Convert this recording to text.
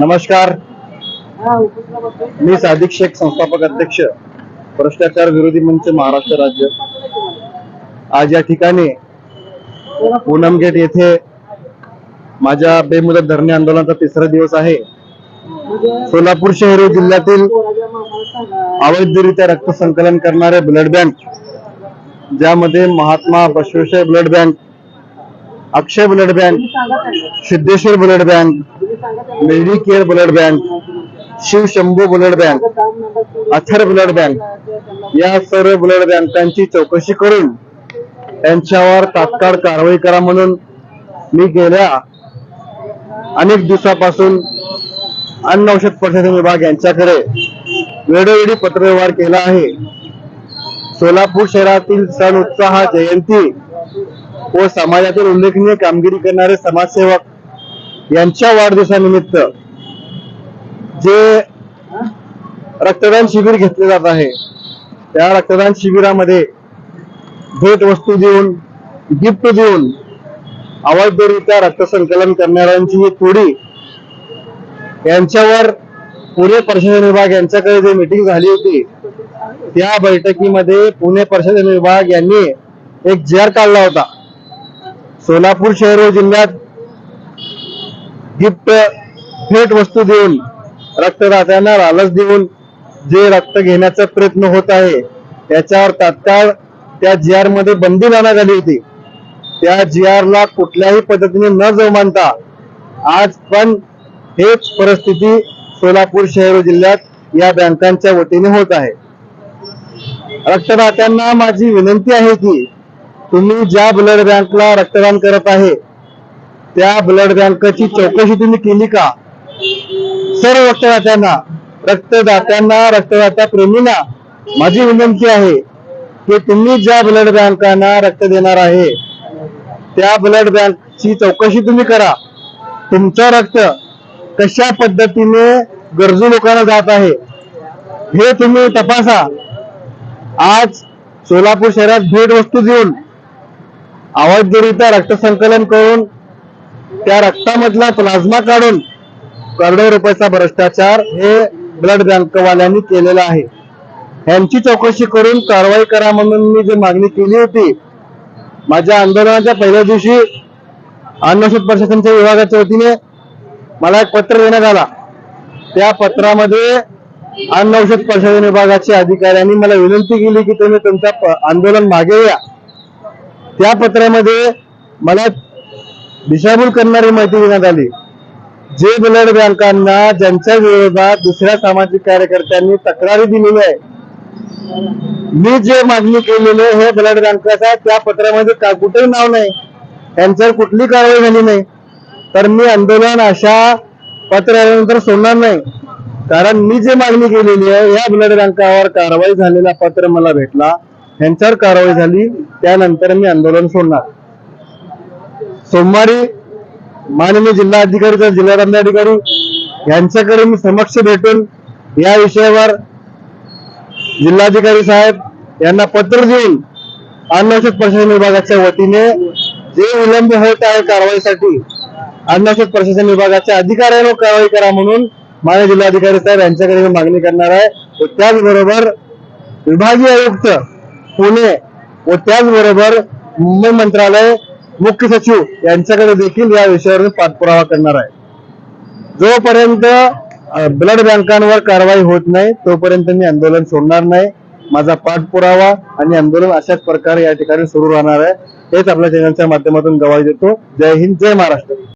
नमस्कार. मी सादिक शेख संस्थापक अध्यक्ष भ्रष्टाचार विरोधी मंच महाराष्ट्र राज्य. आज या ठिकाणी पूनम गेट येथे माझ्या बेमुदत धरणे आंदोलनाचा तिसरा दिवस आहे. सोलापूर शहरी जिल्ह्यातील अवैधरित्या रक्त संकलन करणारे ब्लड बँक ज्यामध्ये Mahatma Basaveshwar blood bank Akshay blood bank Siddheshwar blood bank Medicare blood bank Shivshambhu blood bank Athar blood bank या सर्व ब्लड बँकांची चौकशी करून त्यांच्यावर तात्काळ कारवाई करा म्हणून मी गेल्या अनेक दिवसापासून अन्न औषध प्रशासन विभाग यांच्याकडे वेळोवेळी पत्रव्यवहार केला आहे. सोलापूर शहरातील सण उत्साह जयंती व समाजातील उल्लेखनीय कामगिरी करणारे समाजसेवक यांच्या वाढदिवसानिमित्त जे रक्तदान शिबिर घेतले जात आहे त्या रक्तदान शिबिरामध्ये भेट वस्तू देऊन गिफ्ट देऊन अवैधरित्या रक्त संकलन करणाऱ्यांची ही टोळी यांच्यावर पुणे प्रशासन विभाग यांच्याकडे जे मिटिंग झाली होती त्या बैठकीमध्ये पुणे प्रशासन विभाग यांनी एक जी काढला होता. सोलापूर शहर व जिल्ह्यात गिफ्ट भेट वस्तू देऊन रक्तदात्यांना लालच देऊन जे रक्त घेण्याचा प्रयत्न होत आहे त्याच्यावर तात्काळ त्या जी आरमध्ये बंदी लावण्यात आली होती. त्या जी आर ला कुठल्याही पद्धतीने न जमानता आज पण हेच परिस्थिती सोलापूर शहर जिल्ह्यात या बँकांच्या वतीने होत आहे. रक्तदात्यांना माझी विनंती आहे की तुम्ही ज्या ब्लड बँकला रक्तदान करत आहे त्या ब्लड बँकाची चौकशी तुम्ही केली का? सर्व रक्तदात्यांना रक्तदात्यांना रक्तदाता प्रेमींना माझी विनंती आहे की तुम्ही ज्या ब्लड बँकांना रक्त देणार आहे त्या ब्लड बँकची चौकशी तुम्ही करा. तुमचं रक्त कशा पद्धतीने गरजू लोकांना जात आहे हे तुम्ही तपासा. आज सोलापूर शहरात भेट वस्तू देऊन अवैधरित्या रक्त संकलन करून त्या रक्तामधला प्लाझ्मा काढून करोडो रुपयाचा भ्रष्टाचार हे ब्लड बँकवाल्यांनी केलेला आहे. ह्यांची चौकशी करून कारवाई करा म्हणून मी जी मागणी केली होती माझ्या आंदोलनाच्या पहिल्या दिवशी अन्न प्रशासनच्या विभागाच्या वतीने मला एक पत्र देण्यात आला. त्या पत्रामध्ये अन्न औषध प्रशासन विभागाच्या अधिकाऱ्यांनी मला विनंती केली की तुम्ही तुमचा प- आंदोलन मागे या त्या पत्रामध्ये मला दिशाभूल करणारी माहिती देण्यात आली. जे ब्लड बँकांना ज्यांच्या विरोधात दुसऱ्या सामाजिक कार्यकर्त्यांनी तक्रारी दिलेली आहे. मी जे मागणी केलेली आहे हे ब्लड बँकाचा त्या पत्रामध्ये का कुठेही नाव नाही. त्यांच्यावर कुठली कारवाई झाली नाही. तर मी आंदोलन अशा पत्र आल्यानंतर सोडणार नाही. कारण मी जे मागणी केलेली आहे या ब्लड बँकावर कारवाई झालेला पत्र मला भेटला. यांच्यावर कारवाई झाली. त्यानंतर मी आंदोलन सोडणार. सोमवारी माननीय जिल्हा अधिकारी तर जिल्हा दंडाधिकारी यांच्याकडे मी समक्ष भेटून या विषयावर जिल्हाधिकारी साहेब यांना पत्र देऊन अन्न औषध प्रशासन विभागाच्या वतीने जे विलंब होत आहे कारवाईसाठी अन्न औषध प्रशासन विभागाच्या अधिकाऱ्यांवर कारवाई करा म्हणून माननीय जिल्हाधिकारी साहेब यांच्याकडे मी मागणी करणार आहे. व त्याचबरोबर विभागीय आयुक्त पुणे व त्याचबरोबर मुंबई मंत्रालय मुख्य सचिव यांच्याकडे देखील या विषयावर पाठपुरावा करणार आहे. जोपर्यंत ब्लड बँकांवर कारवाई होत नाही तोपर्यंत मी आंदोलन सोडणार नाही. माझा पाठपुरावा आणि आंदोलन अशाच प्रकारे या ठिकाणी सुरू राहणार आहे. हेच आपल्या चॅनलच्या माध्यमातून गवाही देतो. जय हिंद जय महाराष्ट्र.